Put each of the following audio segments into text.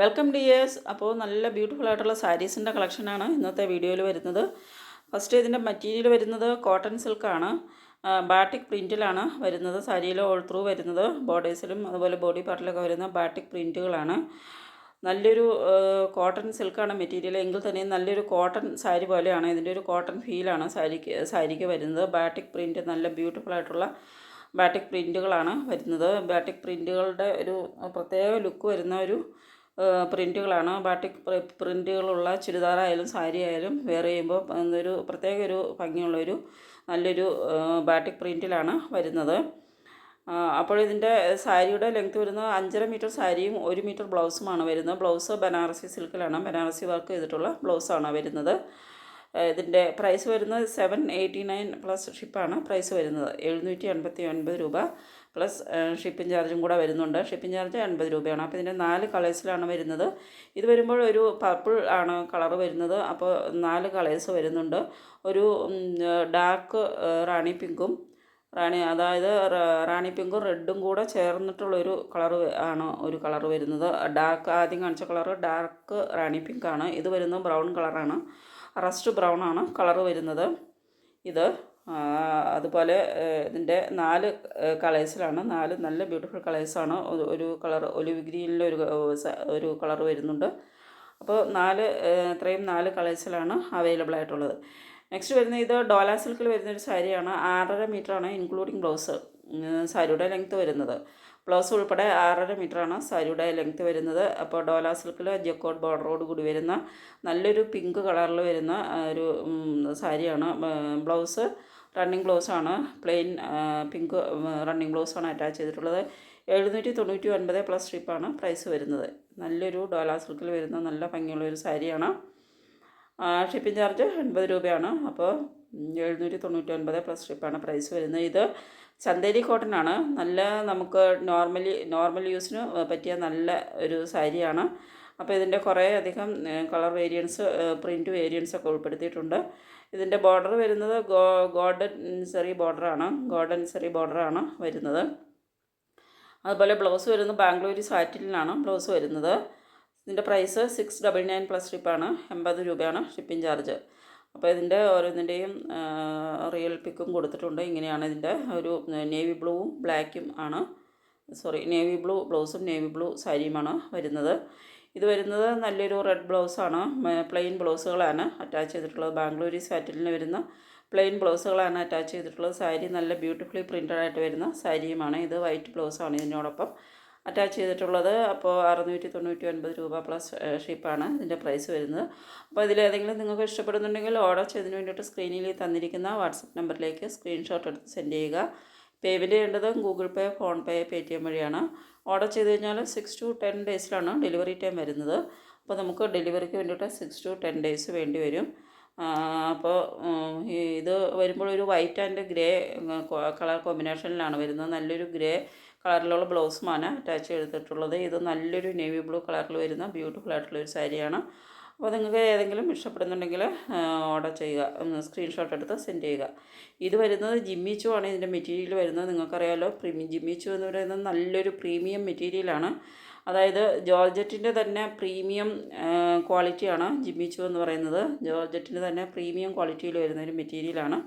Welcome dears അപ്പോൾ നല്ല beautiful ആയിട്ടുള്ള സാരീസിന്റെ കളക്ഷനാണ് ഇന്നത്തെ വീഡിയോയിൽ വരുന്നത്. ഫസ്റ്റ് ഇതിന്റെ മെറ്റീരിയൽ വരുന്നത് കോട്ടൺ സിൽക്കാണ് ബാട്ടിക് പ്രിന്റിലാണ് വരുന്നത്. സാരിയിൽ ഓൾ ത്രൂ വരുന്നത്. ബോഡീസിലും അതുപോലെ ബോഡി പാർട്ടിലൊക്കെ വരുന്ന ബാട്ടിക് പ്രിന്റുകളാണ് നല്ലൊരു കോട്ടൺ സിൽക്കാണ് മെറ്റീരിയൽ എങ്കിൽ തന്നെ നല്ലൊരു കോട്ടൺ സാരി പോലെയാണ്. ഇതിന്റെ ഒരു കോട്ടൺ ഫീലാണ് സാരിക്ക് സാരിക്ക് വരുന്നത്. ബാട്ടിക് പ്രിന്റ് നല്ല ബ്യൂട്ടിഫുൾ ആയിട്ടുള്ള ബാട്ടിക് പ്രിന്റുകളാണ് വരുന്നത്. ബാട്ടിക് പ്രിന്റുകളുടെ ഒരു പ്രത്യേക ലുക്ക് വരുന്ന ഒരു പ്രിന്റുകളാണ് ബാട്ടിക് പ്രിന്റുകളുള്ള ചുരിദാറായാലും സാരി ആയാലും വെയർ ചെയ്യുമ്പോൾ ഒരു പ്രത്യേക ഒരു ഭംഗിയുള്ളൊരു നല്ലൊരു ബാട്ടിക് പ്രിന്റിലാണ് വരുന്നത്. അപ്പോൾ ഇതിന്റെ സാരിയുടെ ലെങ്ത് വരുന്നത് അഞ്ചര മീറ്റർ സാരിയും ഒരു മീറ്റർ ബ്ലൗസുമാണ് വരുന്നത്. ബ്ലൗസ് ബനാറസി സിൽക്കിലാണ്. ബനാറസി വർക്ക് ചെയ്തിട്ടുള്ള ബ്ലൗസാണ് വരുന്നത്. ഇതിന്റെ പ്രൈസ് വരുന്നത് സെവൻ എയ്റ്റി നയൻ പ്ലസ് ഷിപ്പാണ്. പ്രൈസ് വരുന്നത് എഴുന്നൂറ്റി എൺപത്തി ഒൻപത് രൂപ. പ്ലസ് ഷിപ്പിംഗ് ചാർജും കൂടെ വരുന്നുണ്ട്. ഷിപ്പിംഗ് ചാർജ് എൺപത് രൂപയാണ്. അപ്പോൾ ഇതിന്റെ നാല് കളേഴ്സിലാണ് വരുന്നത്. ഇത് വരുമ്പോൾ ഒരു പർപ്പിൾ ആണ് കളർ വരുന്നത്. അപ്പോൾ നാല് കളേഴ്സ് വരുന്നുണ്ട്. ഒരു ഡാർക്ക് റാണി പിങ്കും റാണി അതായത് റാണി പിങ്കും റെഡും കൂടെ ചേർന്നിട്ടുള്ളൊരു കളർ ആണ് ഒരു കളർ വരുന്നത്. ഡാർക്ക് ആദ്യം കാണിച്ച കളർ ഡാർക്ക് റാണി പിങ്ക് ആണ് ഇത് വരുന്നത് ബ്രൗൺ കളറാണ്. റസ്റ്റ് ബ്രൗൺ ആണ് കളർ വരുന്നത്. ഇത് അതുപോലെ ഇതിന്റെ നാല് കളേഴ്സിലാണ്. നാല് നല്ല ബ്യൂട്ടിഫുൾ കളേഴ്സാണ്. ഒരു കളർ ഒലിവ് ഗ്രീനിലൊരു ഒരു ഒരു കളർ വരുന്നുണ്ട്. അപ്പോൾ നാല് ഇത്രയും നാല് കളേഴ്സിലാണ് അവൈലബിൾ ആയിട്ടുള്ളത്. നെക്സ്റ്റ് വരുന്നത് ഇത് ഡോല സിൽക്കിൽ വരുന്നൊരു സാരിയാണ്. ആറര മീറ്ററാണ് ഇൻക്ലൂഡിങ് ബ്ലൗസ് സാരിയുടെ ലെങ്ത്ത് വരുന്നത്. ബ്ലൗസ് ഉൾപ്പെടെ ആറര മീറ്ററാണ് സാരിയുടെ ലെങ്ത്ത് വരുന്നത്. അപ്പോൾ ഡോല സിൽക്കിൽ ജക്കോട്ട് ബോർഡറോട് കൂടി വരുന്ന നല്ലൊരു പിങ്ക് കളറിൽ വരുന്ന ഒരു സാരിയാണ്. ബ്ലൗസ് റണ്ണിങ് ബ്ലൗസാണ് പ്ലെയിൻ പിങ്ക് റണ്ണിങ് ബ്ലൗസാണ് അറ്റാച്ച് ചെയ്തിട്ടുള്ളത്. എഴുന്നൂറ്റി തൊണ്ണൂറ്റി ഒൻപത് പ്ലസ് സ്ട്രിപ്പാണ് പ്രൈസ് വരുന്നത്. നല്ലൊരു ഡോലാ സിൽക്കിൽ വരുന്ന നല്ല ഭംഗിയുള്ള ഒരു സാരിയാണ്. ഷിപ്പിംഗ് ചാർജ് എൺപത് രൂപയാണ്. അപ്പോൾ എഴുന്നൂറ്റി തൊണ്ണൂറ്റി ഒൻപത് പ്ലസ് ഷിപ്പാണ് പ്രൈസ് വരുന്നത്. ഇത് ചന്തേരി കോട്ടൺ ആണ്. നല്ല നമുക്ക് നോർമലി നോർമൽ യൂസിന് പറ്റിയ നല്ല ഒരു സാരിയാണ് അപ്പോൾ ഇതിന്റെ കുറേ അധികം കളർ വേരിയൻസ് പ്രിന്റ് വേരിയൻസ് ഒക്കെ ഉൾപ്പെടുത്തിയിട്ടുണ്ട്. ഇതിന്റെ ബോർഡർ വരുന്നത് ഗോ ഗോൾഡൻ സെറി ബോർഡറാണ് ഗോൾഡൻ സെറി ബോർഡറാണ് വരുന്നത്. അതുപോലെ ബ്ലൗസ് വരുന്നത് ബാംഗ്ലൂരി സാറ്റിലിനാണ് ബ്ലൗസ് വരുന്നത്. ഇതിന്റെ price six double nine plus ഷിപ്പാണ് എൺപത് രൂപയാണ് ഷിപ്പിംഗ് ചാർജ് അപ്പോൾ ഇതിന്റെ ഓരോന്നിന്റെയും റിയൽ പിക്കും കൊടുത്തിട്ടുണ്ട്. ഇങ്ങനെയാണ് ഇതിന്റെ ഒരു നേവി ബ്ലൂവും ബ്ലാക്കും ആണ്. സോറി നേവി ബ്ലൂ ബ്ലൗസും നേവി ബ്ലൂ സാരിയുമാണ് വരുന്നത്. ഇത് വരുന്നത് നല്ലൊരു റെഡ് ബ്ലൗസാണ് പ്ലെയിൻ ബ്ലൗസുകളാണ് അറ്റാച്ച് ചെയ്തിട്ടുള്ളത്. ബാംഗ്ലൂരി സാറ്റിലിന് വരുന്ന പ്ലെയിൻ ബ്ലൗസുകളാണ് അറ്റാച്ച് ചെയ്തിട്ടുള്ളത്. സാരി നല്ല ബ്യൂട്ടിഫുള്ളി പ്രിന്റഡ് ആയിട്ട് വരുന്ന സാരിയുമാണ്. ഇത് വൈറ്റ് ബ്ലൗസാണ് ഇതിനോടൊപ്പം. അറ്റാച്ച് ചെയ്തിട്ടുള്ളത് അപ്പോൾ അറുന്നൂറ്റി തൊണ്ണൂറ്റി ഒൻപത് രൂപ പ്ലസ് ഷിപ്പാണ് ഇതിന്റെ പ്രൈസ് വരുന്നത് അപ്പോൾ ഇതിലേതെങ്കിലും നിങ്ങൾക്ക് ഇഷ്ടപ്പെടുന്നുണ്ടെങ്കിൽ ഓർഡർ ചെയ്തതിന് വേണ്ടിയിട്ട് സ്ക്രീനിൽ തന്നിരിക്കുന്ന വാട്സപ്പ് നമ്പറിലേക്ക് സ്ക്രീൻഷോട്ട് എടുത്ത് സെൻഡ് ചെയ്യുക. പേയ്മെന്റ് ചെയ്യേണ്ടത് Google Pay PhonePe Paytm വഴിയാണ്. ഓർഡർ ചെയ്ത് കഴിഞ്ഞാൽ സിക്സ് ടു ടെൻ ഡേയ്സിലാണ് ഡെലിവറി ടൈം വരുന്നത്. അപ്പോൾ നമുക്ക് ഡെലിവറിക്ക് വേണ്ടിയിട്ട് സിക്സ് ടു ടെൻ ഡേയ്സ് വേണ്ടി വരും. അപ്പോൾ ഇത് വരുമ്പോൾ ഒരു വൈറ്റ് ആൻഡ് ഗ്രേ കളർ കോമ്പിനേഷനിലാണ് വരുന്നത്. നല്ലൊരു ഗ്രേ കളറിലുള്ള ബ്ലൗസുമാണ് അറ്റാച്ച് ചെയ്തിട്ടുള്ളത്. ഇത് നല്ലൊരു നേവി ബ്ലൂ കളറിൽ വരുന്ന ബ്യൂട്ടിഫുൾ ആയിട്ടുള്ള ഒരു സാരിയാണ്. അപ്പോൾ നിങ്ങൾക്ക് ഏതെങ്കിലും ഇഷ്ടപ്പെടുന്നുണ്ടെങ്കിൽ ഓർഡർ ചെയ്യുക. സ്ക്രീൻഷോട്ട് എടുത്ത് സെൻഡ് ചെയ്യുക. ഇത് വരുന്നത് ജിമ്മിച്ചു ആണ് ഇതിന്റെ മെറ്റീരിയൽ വരുന്നത്. നിങ്ങൾക്കറിയാലോ പ്രീമിയം ജിമ്മിച്ചു എന്ന് പറയുന്നത് നല്ലൊരു പ്രീമിയം മെറ്റീരിയലാണ്. അതായത് ജോർജറ്റിന്റെ തന്നെ പ്രീമിയം ക്വാളിറ്റിയാണ് ജിമ്മിച്ചു എന്ന് പറയുന്നത്. ജോർജറ്റിന്റെ തന്നെ പ്രീമിയം ക്വാളിറ്റിയിൽ വരുന്ന ഒരു മെറ്റീരിയലാണ്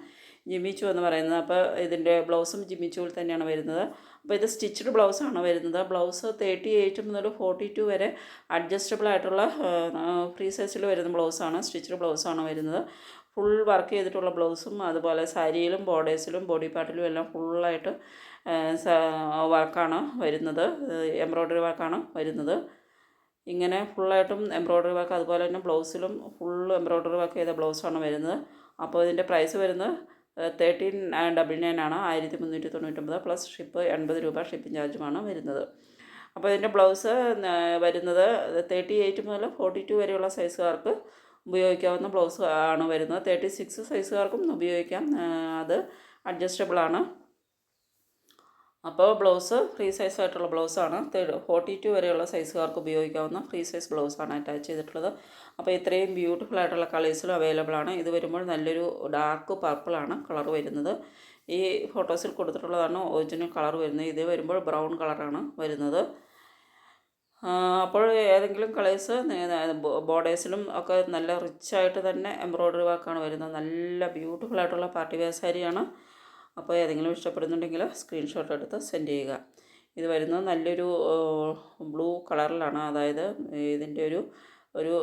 ജിമ്മിച്ചു എന്ന് പറയുന്നത്. അപ്പോൾ ഇതിന്റെ ബ്ലൗസും ജിമ്മിച്ചുവിൽ തന്നെയാണ് വരുന്നത്. അപ്പോൾ ഇത് സ്റ്റിച്ച്ഡ് ബ്ലൗസാണ് വരുന്നത്. ബ്ലൗസ് തേർട്ടി എയ്റ്റ് മുതൽ ഫോർട്ടി ടു വരെ അഡ്ജസ്റ്റബിൾ ആയിട്ടുള്ള ഫ്രീ സൈസിൽ വരുന്ന ബ്ലൗസാണ് സ്റ്റിച്ച്ഡ് ബ്ലൗസാണ് വരുന്നത്. ഫുൾ വർക്ക് ചെയ്തിട്ടുള്ള ബ്ലൗസും അതുപോലെ സാരിയിലും ബോർഡേഴ്സിലും ബോഡി പാർട്ടിലും എല്ലാം ഫുള്ളായിട്ട് വർക്കാണ് വരുന്നത്. എംബ്രോയ്ഡറി വർക്കാണ് വരുന്നത്. ഇങ്ങനെ ഫുള്ളായിട്ടും എംബ്രോയ്ഡറി വർക്ക് അതുപോലെ തന്നെ ബ്ലൗസിലും ഫുൾ എംബ്രോയ്ഡറി വർക്ക് ചെയ്ത ബ്ലൗസാണ് വരുന്നത്. അപ്പോൾ ഇതിന്റെ പ്രൈസ് വരുന്നത് തേർട്ടീൻ ഡബിൾ നയൻ ആണ് ആയിരത്തി മുന്നൂറ്റി തൊണ്ണൂറ്റൊമ്പത് പ്ലസ് ഷിപ്പ് എൺപത് രൂപ ഷിപ്പിംഗ് ചാർജുമാണ് വരുന്നത്. അപ്പോൾ ഇതിന്റെ ബ്ലൗസ് വരുന്നത് തേർട്ടി എയ്റ്റ് മുതൽ ഫോർട്ടി ടു വരെയുള്ള സൈസുകാർക്ക് ഉപയോഗിക്കാവുന്ന ബ്ലൗസ് ആണ് വരുന്നത്. തേർട്ടി സിക്സ് സൈസുകാർക്കും ഉപയോഗിക്കാം. അത് അഡ്ജസ്റ്റബിൾ ആണ്. അപ്പോൾ ബ്ലൗസ് ഫ്രീ സൈസ് ആയിട്ടുള്ള ബ്ലൗസാണ് ഫോർട്ടി ടു വരെയുള്ള സൈസുകാർക്ക് ഉപയോഗിക്കാവുന്ന ഫ്രീ സൈസ് ബ്ലൗസാണ് അറ്റാച്ച് ചെയ്തിട്ടുള്ളത്. അപ്പോൾ ഇത്രയും ബ്യൂട്ടിഫുൾ ആയിട്ടുള്ള കളേഴ്സിലും അവൈലബിൾ ആണ്. ഇത് വരുമ്പോൾ നല്ലൊരു ഡാർക്ക് പർപ്പിളാണ് കളർ വരുന്നത്. ഈ ഫോട്ടോസിൽ കൊടുത്തിട്ടുള്ളതാണ് ഒറിജിനൽ കളർ വരുന്നത്. ഇത് വരുമ്പോൾ ബ്രൗൺ കളറാണ് വരുന്നത്. അപ്പോൾ ഏതെങ്കിലും കളേഴ്സ് ബോർഡേഴ്സിലും ഒക്കെ നല്ല റിച്ചായിട്ട് തന്നെ എംബ്രോയ്ഡറി വർക്കാണ് വരുന്നത്. നല്ല ബ്യൂട്ടിഫുൾ ആയിട്ടുള്ള പാർട്ടി വെയർ സാരിയാണ്. അപ്പോൾ ഏതെങ്കിലും ഇഷ്ടപ്പെടുന്നുണ്ടെങ്കിൽ സ്ക്രീൻഷോട്ട് എടുത്ത് സെൻഡ് ചെയ്യുക. ഇത് വരുന്നത് നല്ലൊരു ബ്ലൂ കളറിലാണ് അതായത് ഇതിന്റെ ഒരു ഒരു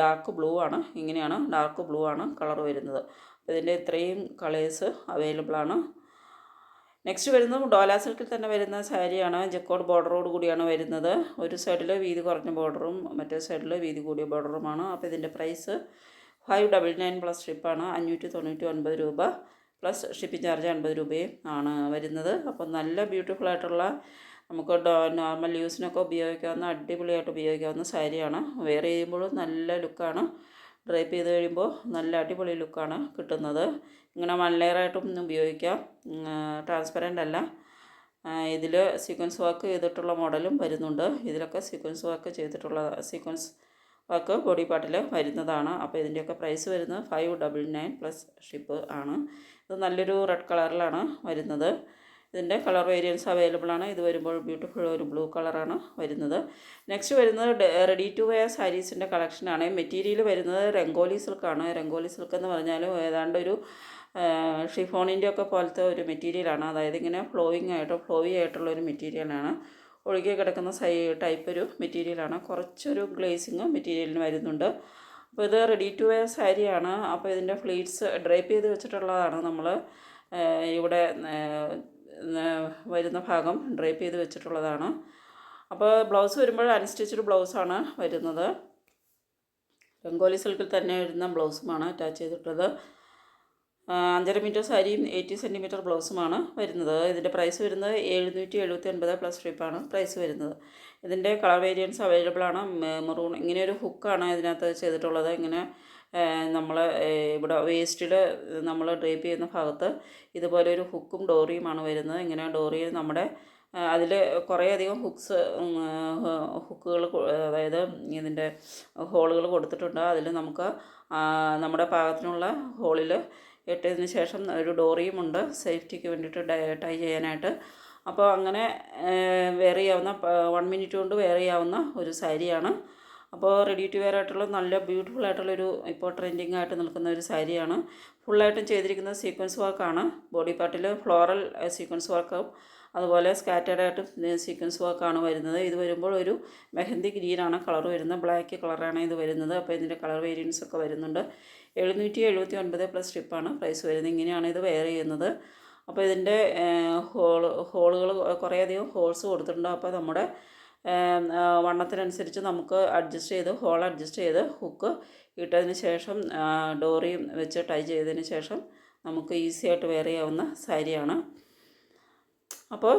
ഡാർക്ക് ബ്ലൂ ആണ്. ഇങ്ങനെയാണ് ഡാർക്ക് ബ്ലൂ ആണ് കളർ വരുന്നത്. ഇതിന്റെ ഇത്രയും കളേഴ്സ് അവൈലബിൾ ആണ്. നെക്സ്റ്റ് വരുന്നത് ഡോലാ സിൽക്കിൽ തന്നെ വരുന്ന സാരിയാണ്. ജക്കോഡ് ബോർഡറോട് കൂടിയാണ് വരുന്നത്. ഒരു സൈഡിൽ വീതി കുറഞ്ഞ ബോർഡറും മറ്റേ സൈഡിൽ വീതി കൂടിയ ബോർഡറുമാണ്. അപ്പോൾ ഇതിന്റെ price five double nine plus ഷിപ്പാണ് അഞ്ഞൂറ്റി തൊണ്ണൂറ്റി ഒൻപത് രൂപ പ്ലസ് ഷിപ്പിംഗ് ചാർജ് അൻപത് രൂപയും ആണ് വരുന്നത്. അപ്പോൾ നല്ല ബ്യൂട്ടിഫുൾ ആയിട്ടുള്ള നമുക്ക് നോർമൽ യൂസിനൊക്കെ ഉപയോഗിക്കാവുന്ന അടിപൊളിയായിട്ട് ഉപയോഗിക്കാവുന്ന സാരിയാണ്. വെയർ ചെയ്യുമ്പോഴും നല്ല ലുക്കാണ് ഡ്രൈപ്പ് ചെയ്ത് കഴിയുമ്പോൾ നല്ല അടിപൊളി ലുക്കാണ് കിട്ടുന്നത്. ഇങ്ങനെ വൺ ലെയറായിട്ടും ഉപയോഗിക്കാം. ട്രാൻസ്പെറന്റ് അല്ല. ഇതിൽ സീക്വൻസ് വർക്ക് ചെയ്തിട്ടുള്ള മോഡലും വരുന്നുണ്ട്. ഇതിലൊക്കെ സീക്വൻസ് വർക്ക് ചെയ്തിട്ടുള്ള സീക്വൻസ് വർക്ക് ബോഡി പാർട്ടിൽ വരുന്നതാണ്. അപ്പോൾ ഇതിന്റെയൊക്കെ പ്രൈസ് വരുന്നത് five double nine plus ship ആണ്. ഇത് നല്ലൊരു റെഡ് കളറിലാണ് വരുന്നത്. ഇതിന്റെ കളർ വേരിയൻസ് അവൈലബിൾ ആണ്. ഇത് വരുമ്പോൾ ബ്യൂട്ടിഫുൾ ഒരു ബ്ലൂ കളറാണ് വരുന്നത്. നെക്സ്റ്റ് വരുന്നത് റെഡി ടു വെയർ സാരീസിന്റെ കളക്ഷനാണ് മെറ്റീരിയൽ വരുന്നത് രംഗോലി സിൽക്കാണ് രംഗോലി സിൽക്ക് എന്ന് പറഞ്ഞാൽ ഏതാണ്ട് ഒരു ഷിഫോണിന്റെ ഒക്കെ പോലത്തെ ഒരു മെറ്റീരിയലാണ്. അതായത് ഇങ്ങനെ ഫ്ലോയിങ് ആയിട്ട് ഫ്ലോയി ആയിട്ടുള്ള ഒരു മെറ്റീരിയലാണ്. ഒഴുകി കിടക്കുന്ന സൈ ടൈപ്പ് ഒരു മെറ്റീരിയലാണ്. കുറച്ചൊരു ഗ്ലേസിങ് മെറ്റീരിയലിന് വരുന്നുണ്ട്. അപ്പോൾ ഇത് റെഡി ടു വെയർ സാരിയാണ് അപ്പോൾ ഇതിന്റെ ഫ്ലീറ്റ്സ് ഡ്രൈപ്പ് ചെയ്ത് വെച്ചിട്ടുള്ളതാണ് നമ്മൾ ഇവിടെ വരുന്ന ഭാഗം ഡ്രൈപ്പ് ചെയ്ത് വെച്ചിട്ടുള്ളതാണ്. അപ്പോൾ ബ്ലൗസ് വരുമ്പോൾ അൺസ്റ്റിച്ചഡ് ബ്ലൗസാണ് വരുന്നത്. രംഗോലി സിൽക്കിൽ തന്നെ വരുന്ന ബ്ലൗസുമാണ് അറ്റാച്ച് ചെയ്തിട്ടുള്ളത്. അഞ്ചര മീറ്റർ സാരിയും എയ്റ്റി സെന്റിമീറ്റർ ബ്ലൗസുമാണ് വരുന്നത്. ഇതിന്റെ പ്രൈസ് വരുന്നത് എഴുന്നൂറ്റി എഴുപത്തി ഒൻപത് പ്ലസ് ട്രിപ്പാണ് പ്രൈസ് വരുന്നത്. ഇതിന്റെ കളർ വേരിയൻസ് അവൈലബിൾ ആണ്. മെറൂൺ ഇങ്ങനെ ഒരു ഹുക്കാണ് ഇതിനകത്ത് ചെയ്തിട്ടുള്ളത്. ഇങ്ങനെ നമ്മൾ ഇവിടെ വേസ്റ്റിൽ നമ്മൾ ഡ്രേപ്പ് ചെയ്യുന്ന ഭാഗത്ത് ഇതുപോലെ ഒരു ഹുക്കും ഡോറിയുമാണ് വരുന്നത്. ഇങ്ങനെ ഡോറിയിൽ നമ്മുടെ അതിൽ കുറേയധികം ഹുക്സ് ഹുക്കുകൾ അതായത് ഇതിന്റെ ഹോളുകൾ കൊടുത്തിട്ടുണ്ട്. അതിൽ നമുക്ക് നമ്മുടെ പാകത്തിനുള്ള ഹോളിൽ ഇട്ടതിന് ശേഷം ഒരു ഡോറിയും ഉണ്ട് സേഫ്റ്റിക്ക് വേണ്ടിയിട്ട് ഡൈ ടൈ ചെയ്യാനായിട്ട്. അപ്പോൾ അങ്ങനെ വെയർ ചെയ്യാവുന്ന വൺ മിനിറ്റ് കൊണ്ട് വെയർ ചെയ്യാവുന്ന ഒരു സാരിയാണ് അപ്പോൾ റെഡി ടു വെയർ ആയിട്ടുള്ള നല്ല ബ്യൂട്ടിഫുൾ ആയിട്ടുള്ളൊരു ഇപ്പോൾ ട്രെൻഡിങ് ആയിട്ട് നിൽക്കുന്ന ഒരു സാരിയാണ് ഫുള്ളായിട്ടും ചെയ്തിരിക്കുന്നത് സീക്വൻസ് വർക്കാണ് ബോഡി പാർട്ടിൽ ഫ്ലോറൽ സീക്വൻസ് വർക്കും അതുപോലെ സ്കാറ്റേഡ് ആയിട്ട് സീക്വൻസ് വർക്കാണ് വരുന്നത്. ഇത് വരുമ്പോൾ ഒരു മെഹന്തി ഗ്രീനാണ് കളർ വരുന്നത്. ബ്ലാക്ക് കളറാണ് ഇത് വരുന്നത്. അപ്പോൾ ഇതിന്റെ കളർ വേരിയൻസ് ഒക്കെ വരുന്നുണ്ട്. എഴുന്നൂറ്റി എഴുപത്തി ഒൻപത് പ്ലസ് സ്ട്രിപ്പാണ് പ്രൈസ് വരുന്നത്. ഇങ്ങനെയാണ് ഇത് വെയർ ചെയ്യുന്നത്. അപ്പോൾ ഇതിന്റെ ഹോൾ ഹോളുകൾ കുറേയധികം ഹോൾസ് കൊടുത്തിട്ടുണ്ട്. അപ്പോൾ നമ്മുടെ വണ്ണത്തിനനുസരിച്ച് നമുക്ക് അഡ്ജസ്റ്റ് ചെയ്ത് ഹോൾ അഡ്ജസ്റ്റ് ചെയ്ത് ഹുക്ക് ഇട്ടതിന് ശേഷം ഡോറിയും വെച്ച് ടൈ ചെയ്തതിന് ശേഷം നമുക്ക് ഈസി ആയിട്ട് വെയർ ചെയ്യാവുന്ന സാരിയാണ്. അപ്പോൾ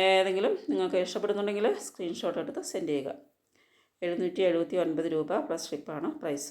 ഏതെങ്കിലും നിങ്ങൾക്ക് ഇഷ്ടപ്പെടുന്നുണ്ടെങ്കിൽ സ്ക്രീൻഷോട്ട് എടുത്ത് സെൻഡ് ചെയ്യുക. എഴുന്നൂറ്റി എഴുപത്തി ഒൻപത് രൂപ പ്ലസ് ഷിപ്പാണ് പ്രൈസ്